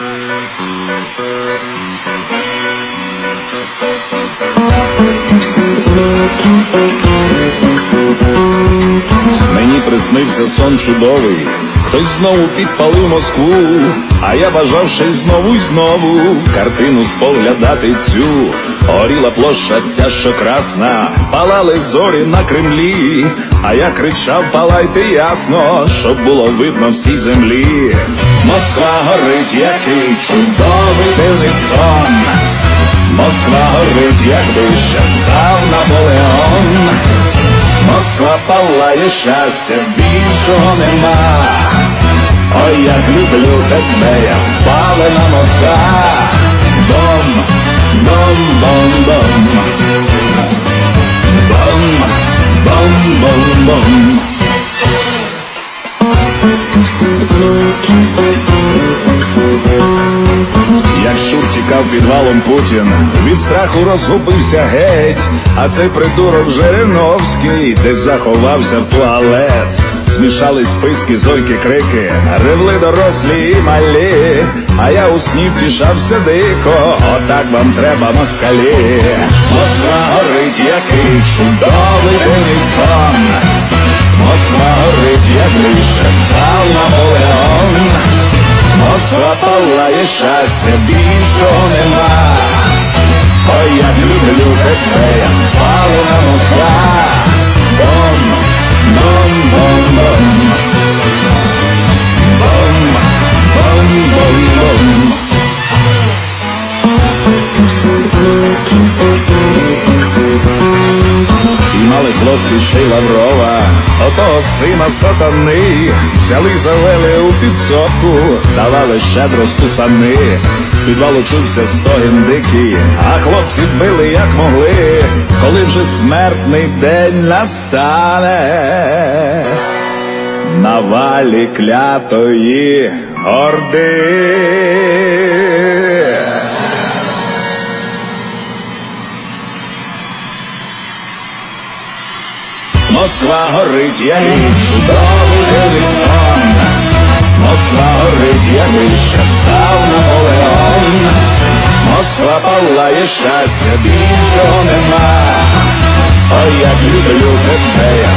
Мені приснився сон чудовий, хтось знову підпалив Москву, а я бажав ще й знову й знову картину споглядати цю. Горіла площа ця, що красна, палали зорі на Кремлі, а я кричав, палайте ясно, щоб було видно всій землі. Москва горить, який чудовий дивний сон. Москва горить, якби ще сам Наполеон. Москва палає щастя, більшого нема. Ой, як люблю тебе, я спалена Москва. Бом, бом, бом, бом. Бом, бом, бом, бом. Як Шур тікав підвалом Путін, від страху розгубився геть, а цей придурок Жириновський десь заховався в туалет. Змішались списки, зойки, крики, ревли дорослі і малі, а я у сні втішався дико, отак вам треба москалі. Москва горить, який чудовий сон. Москва горить, як лише сам Наполеон. Москва палає щастя, більшого нема. Ой, як люблю тебе, я спалена Москва. Хлопці ще й Лаврова, отого сина сатани, взяли завели у підсобку, давали щедро стусани, з підвалу чувся стогін дикий, а хлопці били як могли, коли вже смертний день настане, на валі клятої орди. Москва горить, я чудовий дивний сон. Москва горить, я вище встав Наполеон. Москва палає щастя, більшого нема. Ой, як люблю тебе, я